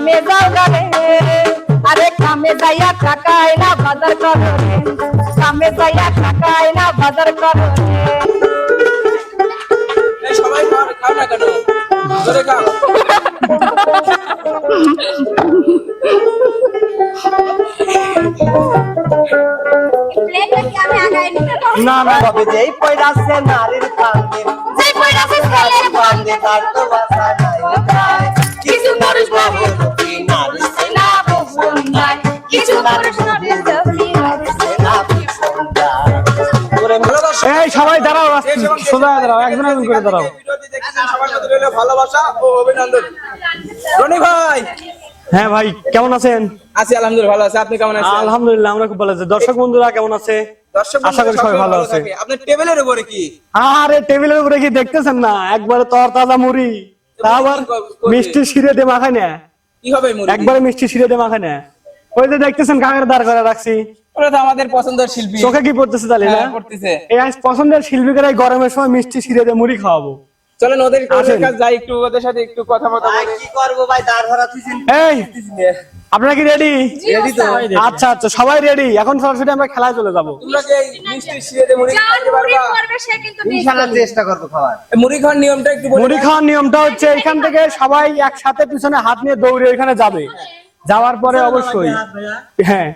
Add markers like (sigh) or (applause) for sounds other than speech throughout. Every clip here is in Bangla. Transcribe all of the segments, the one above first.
কামে যাও গারে আরে কামে যাইয়া টাকায় না বাজার করো। রে কামে যাইয়া টাকায় না বাজার করো। রে সবাই খাও না কেন? খাও। না না (laughs) তবে যেই পয়রাছে নারীর কান্দে যেই পয়রাছে ছেলের কান্দে তার তো বাসা নাই। কিছু নারী বাবু এই সবাই দাঁড়াও সোজা দাঁড়াও একজন একজন করে দাঁড়াও। ভালোবাসা ও অভিনন্দন রনি ভাই হ্যাঁ ভাই কেমন আছেন? আছি আলহামদুলিল্লাহ ভালো আছে আপনি কেমন আছেন আলহামদুলিল্লাহ আমরা খুব ভালো আছি। দর্শক বন্ধুরা কেমন আছে? দর্শক আশা করি সবাই ভালো আছে। আপনার টেবিলের উপরে কি আরে টেবিলের উপরে কি দেখতেছেন না? একবারে তর তাজা মুড়ি। তা আবার মিষ্টি শিরে দিয়ে মাখায় না কি হবে মুরগি একবারে মিষ্টি শিরে দিয়ে মাখায় না ওই যে দেখতেছেন কাঙের দাঁড় করে রাখছি। ওরা তো আমাদের পছন্দের শিল্পী। চোখে কি পড়তেছে তাহলে না? হ্যাঁ, পড়তেছে। এই আজ পছন্দের শিল্পীকে এই গরমের সময় মিষ্টি দিয়ে মুড়ি খাওয়াবো। চলেন ওদের কাছে যাই একটু ওদের সাথে একটু কথা বলতে ভাই কি করব ভাই? দাঁড় ধরা এই আপনারা কি রেডি রেডি তো আচ্ছা আচ্ছা সবাই রেডি এখন সরাসরি আমরা খেলায় চলে যাব। তোমরা কি মিষ্টি শিরে মুড়ি যার খাইতে মুড়ি পারবা? সে কিন্তু ইনশাআল্লাহ চেষ্টা করব খাওয়ার। মুড়ি খাওয়ার নিয়মটা একটু মুড়ি খাওয়ার নিয়মটা হচ্ছে এখান থেকে সবাই একসাথে পিছনে হাত নিয়ে দৌড়ে ওইখানে যাবে। যাওয়ার পরে অবশ্যই। হ্যাঁ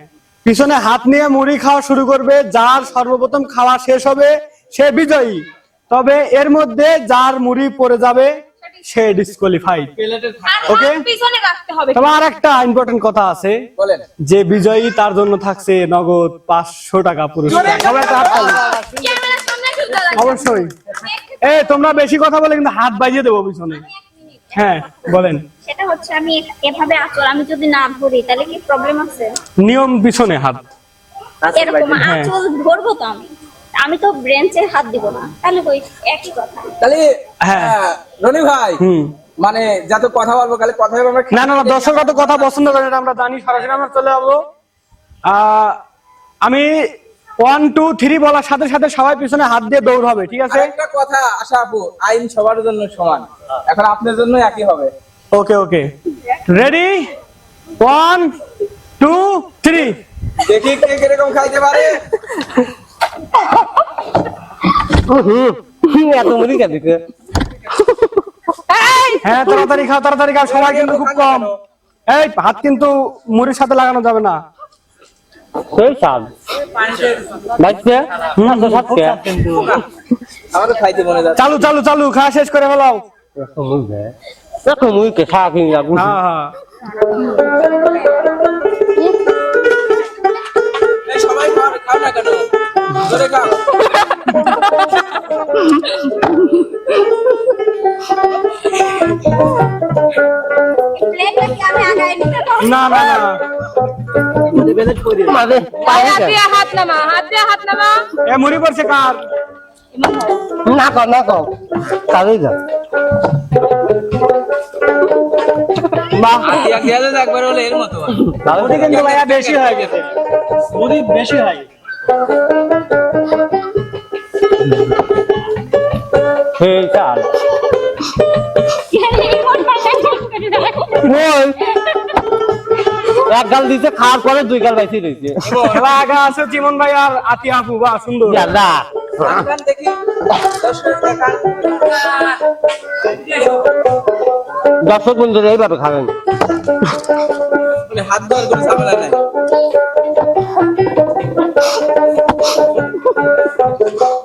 পিছনে হাত নিয়ে মুড়ি খাওয়া শুরু করবে যার সর্বপ্রথম খাওয়া শেষ হবে সে বিজয়ী। তবে এর মধ্যে যার মুড়ি পড়ে যাবে সে ডিসকোয়ালিফাইড ওকে Okay? পিছনে রাখতে হবে। তবে আর একটা ইম্পর্টেন্ট কথা আছে। যে বিজয়ী তার জন্য থাকছে নগদ পাঁচশো টাকা পুরস্কার। অবশ্যই। এ তোমরা বেশি কথা বলে কিন্তু হাত বাজিয়ে দেবো পিছনে। হ্যাঁ বলেন। সেটা হচ্ছে আমি এভাবে আচর আমি যদি না ধরি তাহলে কি প্রবলেম আছে? নিয়ম পিছনে হাত। এরকম হ্যাঁ। আচল ধরবো তো আমি। আমি তো ব্রেঞ্চে হাত দিব না। তাহলে ওই একই কথা। তাহলে হ্যাঁ। রনি ভাই হুম। মানে যত কথা বলব খালি কথা বলব আমরা না না না দর্শকরা তো কথা পছন্দ করে এটা আমরা জানি সরাসরি আমরা চলে যাব। আহ, আমি ওয়ান টু থ্রি বলার সাথে সাথে সবাই পিছনে হাত দিয়ে দৌড় হবে ঠিক আছে? একটা কথা আশা আপু আইন সবার জন্য সমান। এখন আপনার জন্য একই হবে। Okay okay ready one two three দেখি কে কীরকম খাইতে পারে। এত মুড়ি খাবি কে হ্যাঁ তাড়াতাড়ি খাও তাড়াতাড়ি খাও সময় কিন্তু খুব কম। এই হাত কিন্তু মুড়ির সাথে লাগানো যাবে না। সেই স্বাদ বাচ্চা হুম তো সাথে আমাদের খাইতে মনে যাচ্ছে চালু চালু চালু খাওয়া শেষ করে ফেলাও। দেখো মুই কে খা কিন লাগু হ্যাঁ হ্যাঁ। সবাই খাও না কেন? জোরে খাও। কি না না। না মানে হাত নামা হাত দিয়ে হাত নামা। এ মুড়ি পড়ছে কার? না কর না কর তাহলেই যা বাহ। আইয়া গেলে তো একবার হলে এর মতো মুড়ি কিন্তু ভাইয়া বেশি হয়ে গেছে। মুড়ি বেশি হয়। সেই চাল এক গাল দিতে খাওয়ার পরে দুই গাল বাইসি রয়েছে খেলা আছে ভাই আর আতি আপু বা সুন্দর। দর্শক বন্ধুরা এইভাবে খাবেন। মানে হাত ধর করে ঝামেলা নাই। (laughs)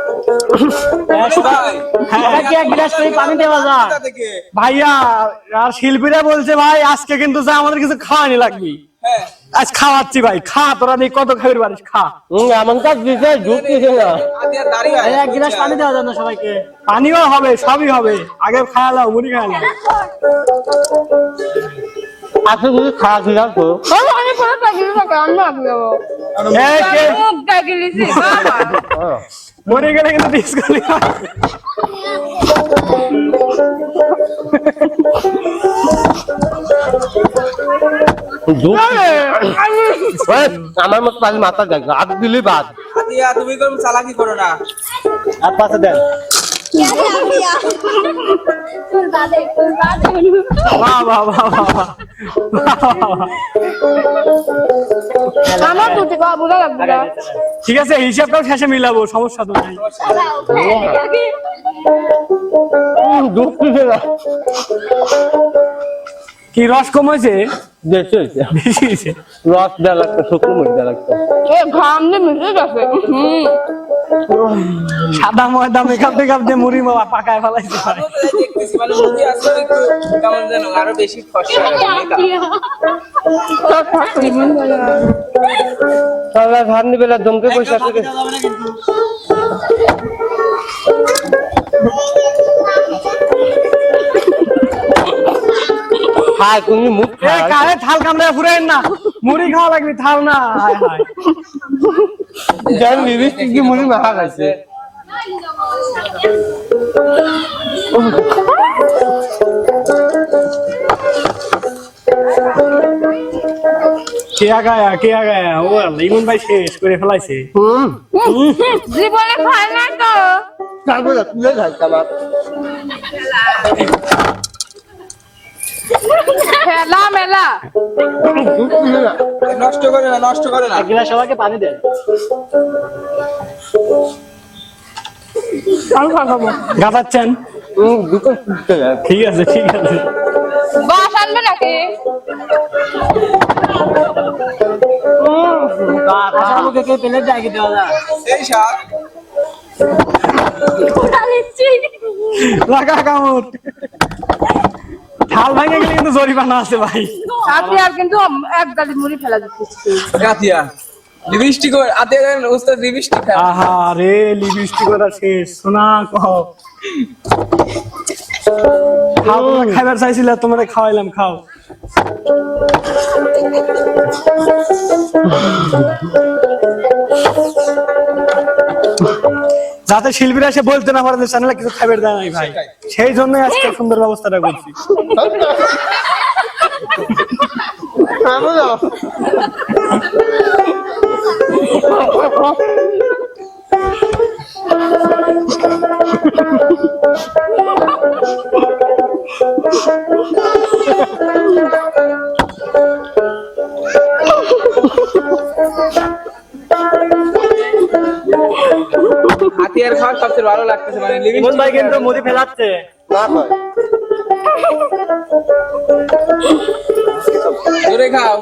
হ্যাঁ, কি এক গ্লাস করে পানি দেওয়া যায়? কোথা থেকে ভাইয়া আর শিল্পীরা বলছে ভাই আজকে কিন্তু যা আমাদের কিছু খাওয়ানি লাগবে। হ্যাঁ। আজ খাওয়াচ্ছি ভাই। খা তোরা নেই কত খাবির পারিস খা। এমন কাজ না। এক গ্লাস পানি দেওয়া যায় না সবাইকে। পানিও হবে সবই হবে। আগে খাওয়ালাও মুড়ি যদি খাওয়া তো। আমি পুরো আমি যাব। এই কে প্যাকেট লিছি মরে গেলে কিন্তু ডিসকালি আমার মতো পাশে মাথা দেখ হাত দিলি বাদ আদিয়া তুমি কোন চালাকি করো না আর পাশে দেন তোর বাদে তোর বাদে বাহ বাহ বাহ বাহ বাহ। আমার দুটি কথা বোঝা লাগবে না। ঠিক আছে হিসাবটাও শেষে মিলাবো সমস্যা তো নাই। কি রস কমেছে রস দেওয়া লাগতো শুকনো মরিচ দেওয়া লাগতো। এ ঘাম দিয়ে মিশে গেছে। সাদা ময়দা মেকআপ টেকআপ দিয়ে মুড়ি বাবা পাকায় ফেলাইছে। মানে আরও বেশি তাহলে পয়সা থেকে হায় তুমি মুখ কারে থাল কামড়ে ফুরেন না? মুড়ি খাওয়া লাগবে থাল না হায় হায়। জান লিপস্টিক কি মুড়ি মাখা খাইছে। কে আগায়া কে আগায়া? ও ইমন ভাই শেষ করে ফেলাইছে। হুম। জীবনে খায় না তো। তারপরে তুলে খাইতাম খেলা মেলা। নষ্ট করে না নষ্ট করে না। সবাইকে পানি দেন। খাব। যায় ঠিক আছে ঠিক আছে। বাস আনবে নাকি? লাগা কামড়। ভাঙে গেলে কিন্তু জরিমানা আছে ভাই। আপনি আর কিন্তু এক গালি মুড়ি ফেলা দিচ্ছি গাতিয়া লিপস্টিক আতে উস্তাদ লিপস্টিক আহা রে লিপস্টিক ওরা শেষ। শোনা কহ খাও তোমরা খাইবার চাইছিলে খাওয়াইলাম খাও। যাতে শিল্পীরা এসে বলতে না পারে চ্যানেলে কিছু খাবার দেয় নাই ভাই। সেই জন্য আজকে সুন্দর ব্যবস্থাটা করছি। (laughs) হাতিয়ার খাওয়া সবচেয়ে ভালো লাগতেছে মানে ইমন ভাই কিন্তু মুড়ি ফেলাচ্ছে। না হয়। জোরে খাও।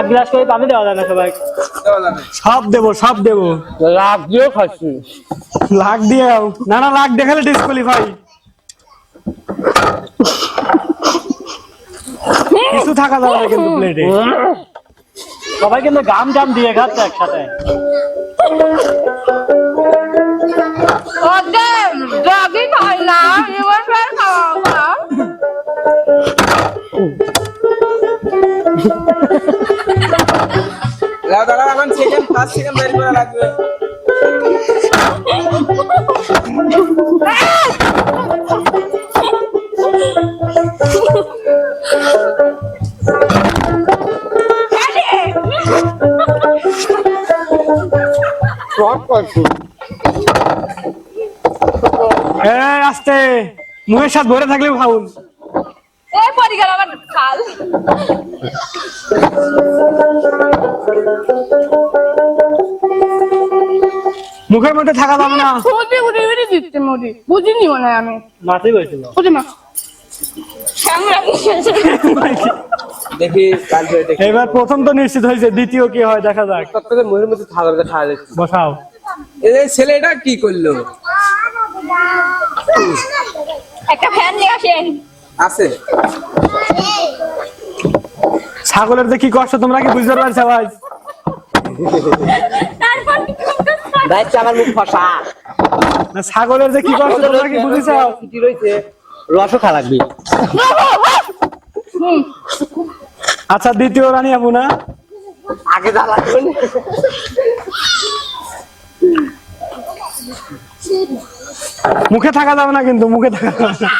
এক গ্লাস করে পানি দেওয়া যায় না সবাই সব দেবো সব দেবো। লাভ দিয়েও খাচ্ছি। লাখ দিয়েও? না না লাখ দেখালে ডিসকোয়ালিফাই কিছু থাকা যাবে না কিন্তু প্লেটে সবাই কিন্তু গাম জাম দিয়ে খাচ্ছে একসাথে। ওদের জাগি খাই না ফার্স্ট সেকেন্ড বের করা লাগবে আস্তে। মুখের সাথে ভরে খাউন পরি গেল আমার খাল। মুখের মধ্যে থাকা যাবে না। মুড়ি মুড়ি মুড়ি দিচ্ছে মুড়ি। বুঝিনি মনে হয় আমি। বুঝি না সামনে দেখি এবার প্রথম তো নিশ্চিত হয়েছে দ্বিতীয় কি হয় দেখা যাক। থেকে মুড়ির মধ্যে খাওয়া যাচ্ছে বসাও। এই ছেলেটা কি করল? একটা ফ্যান নিয়ে আসেন। আছে। ছাগলের যে কি কষ্ট তোমরা কি বুঝতে পারছ ভাই? তারপর কি দায়িত্ব আমার মুখ ফসা। না ছাগলের যে কি কষ্ট তোমরা কি বুঝেছ? ছুটি রয়েছে রসও খা লাগবে। আচ্ছা দ্বিতীয় রানী আবু না? আগে মুখে থাকা যাবে না কিন্তু মুখে থাকা যাবে না।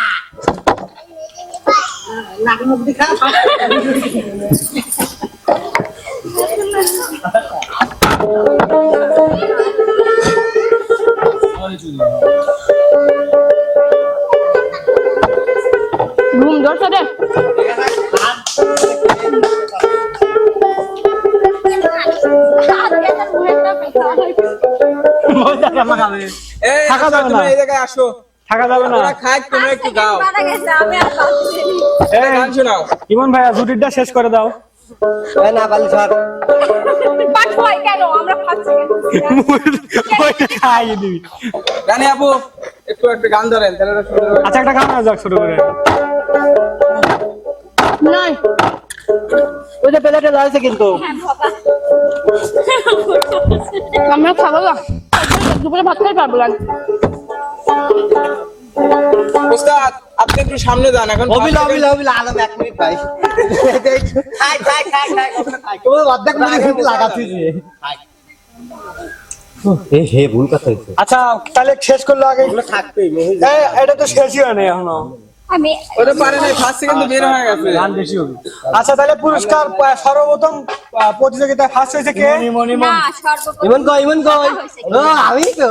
ঘুম ধরছে রে থাকা আসো, যাবে না। তোমরা এই জায়গায় আসো। থাকা যাবে না। খাই একটু ইমন ভাইয়া জুটিরটা শেষ করে দাও। না পারলে সর পাঠ কেন? আমরা খাচ্ছি ওইটা খাইয়ে দিবি রানী আপু একটু একটা গান ধরেন তাহলে ওরা সুন্দর আচ্ছা একটা গান যাক শুরু করে নয় ওই যে পেলেটে রয়েছে কিন্তু। বাবা। আমরা খাব। না দুপুরে ভাত খাই পারব না। আপনি একটু সামনে যান এখন অবিল অবিল অবিল আলম এক মিনিট ভাই। খাই খাই খাই খাই খাই অর্ধেক মিনিট কিন্তু হে ভুল কথা হয়েছে। আচ্ছা তাহলে শেষ করল আগে? থাকবেই এটা তো শেষই হয় না এখনও। আমি ওটা পারে নাই ফার্স্ট সেকেন্ড বের হয়ে গেছে। আচ্ছা তাহলে পুরস্কার সর্বপ্রথম প্রতিযোগিতায় ফার্স্ট হয়েছে কে? ইমন কই ইমন। কই আমি তো।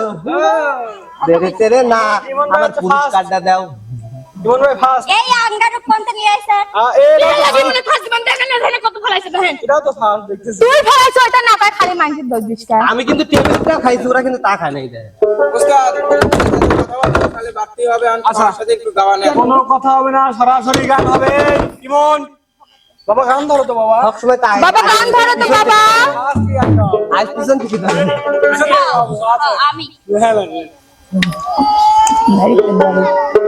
দেরে তেরে না আমার পুরস্কারটা দাও। ইমন ভাই ফার্স্ট এই আঙ্গার কোনটা নিয়ে আইছে কত ফলাইছে দেখেন এটাও তো ফার্স্ট দেখতেছি তুই ফলাইছ ওইটা না তাই খালি মাংসের দশ বিশ আমি কিন্তু টেবিলটা খাইছি ওরা কিন্তু তা খায় নাই দেয় ওস্তাদ তাহলে বাড়তি হবে আচ্ছা। আমার সাথে একটু গাওয়া নেই কোনো কথা হবে না সরাসরি গান হবে ইমন বাবা গান ধরো তো বাবা সবসময় তাই বাবা গান ধরো তো বাবা ফার্স্ট কি গানটা আজ পিছন থেকে ধরে আমি হ্যাঁ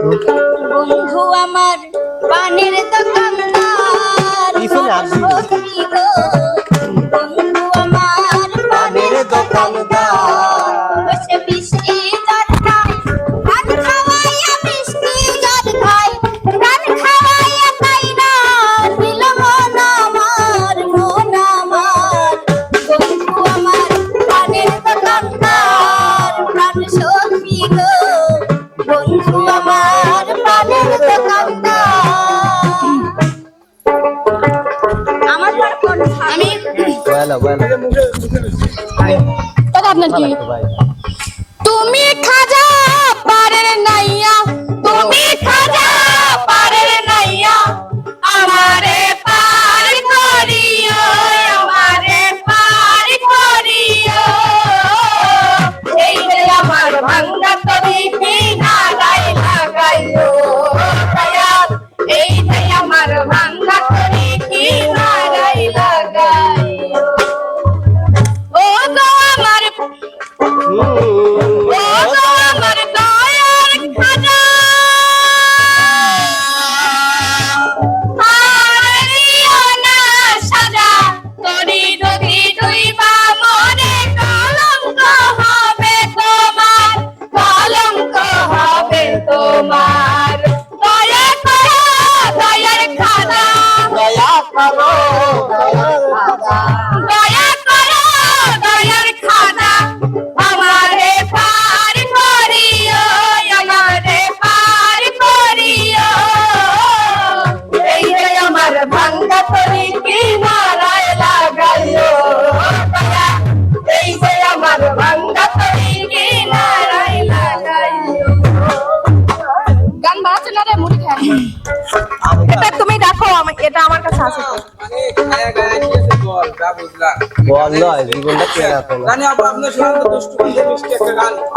বন্ধু আমার পানের দোকানদার আপনার কি তুমি খাজা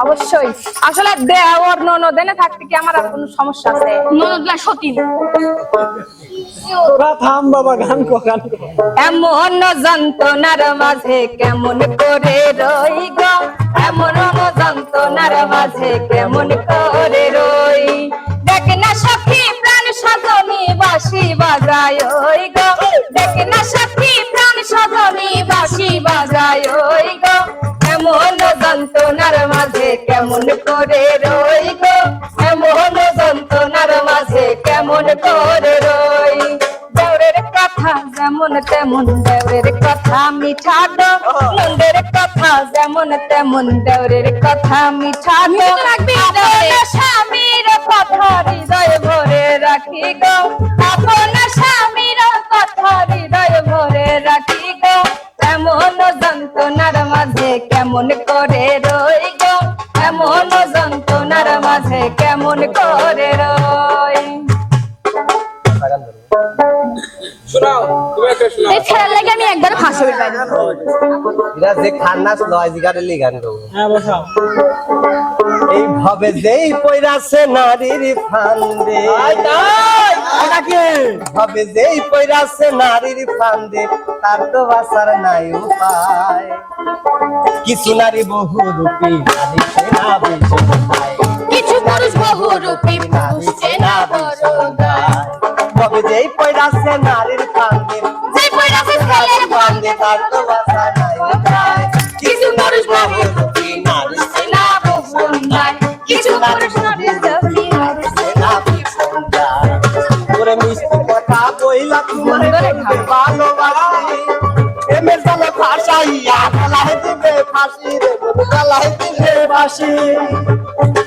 অবশ্যই। আসলে দেওয়ার ননদেনে থাকতে কি আমার আর কোনো সমস্যা আছে? ননদলা সতীন। থাম বাবা গান গান এমন যন্ত্রণার মাঝে কেমন করে রই গো? এমন যন্ত্রণার মাঝে কেমন করে রই? দেখ না সখী প্রাণ সাধনী বাসি বাজায় ওই গো। দেখ না সাথী সজনী বাঁশি বাজায় ওই গো। এমন যন্ত্রণার মাঝে কেমন করে রই গো? এমন যন্ত্রণার মাঝে কেমন করে রই? দেওরের কথা যেমন তেমন দেওরের কথা মিঠা গো নন্দের কথা যেমন তেমন দেওরের কথা মিঠা গো স্বামীর কথা হৃদয় ভরে রাখি গো। কেমন করে রই শোনাও তুমি একটা শোনাও। এই ছেলের লাগে আমি একবার ফাঁসি উঠবাই এরা যে খান্নাস লয় জিগারে লিগান গো হ্যাঁ এই ভাবে যেই পয়রাছে নারীর ফান্দে ভাবে যেই পয়রাছে নারীর ফান্দে তার তো বাসার নাই উপায়। কিছু নারী বহু রূপী নারী সেনা। কিছু পুরুষ বহুরূপী পুরুষ চেনা বড় গায়। ভাবে যেই পয়রাছে নারীর ফান্দে যে পয়রাছে ছেলের ফান্দে তার তো বাসার নাই কিছু পুরুষ বহুরূপী নারী চেনা। কিছু পুরুষ নারী চেনা গায়। তোরে মিষ্টি কথা সুন্দর খাও। ভালোবাসি এমের জালে ফাঁসাইয়া গলায় দিবে ফাঁসি রে গলায় দিবে ফাঁসি তোরে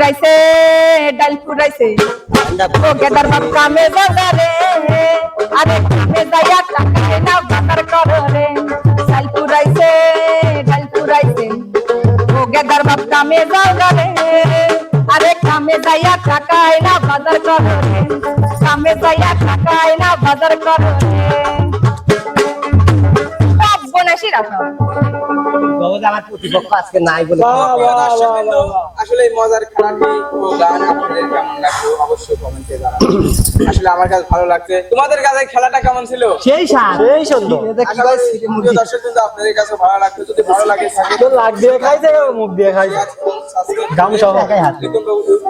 ফুরাইছে, ডাল ফুরাইছে। ও গেদার বাপ কামে বাজারে আরে কামে যাইয়া টাকায় না বাজার করে চাইল ফুরাইছে, ডাল ফুরাইছে। ও গেদার বাপ কামে বাজারে আরে কামে যাইয়া টাকায় না বাজার করে কামে যাইয়া টাকায় না বাজার করে সব বনেছি রাখো বাবা আমার প্রতিপক্ষ আজকে নাই বলে আসলে মজার খেলাটি ও গান আপনাদের কেমন লাগল? অবশ্যই কমেন্টে জানাবেন। আসলে আমার কাছে ভালো লাগছে। তোমাদের কাছে খেলাটা কেমন ছিল? সেই সেই সুন্দর। আশা করি প্রিয় দর্শকবৃন্দ আপনাদের কাছে ভালো লাগছে। যদি ভালো লাগে থাকে লাগ। দিয়ে খাইছে মুখ দিয়ে খাইছে গাম সহ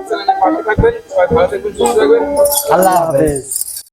চ্যানেলে পাশে থাকবেন। সবাই ভালো থাকবেন সুস্থ থাকবেন। আল্লাহ হাফেজ।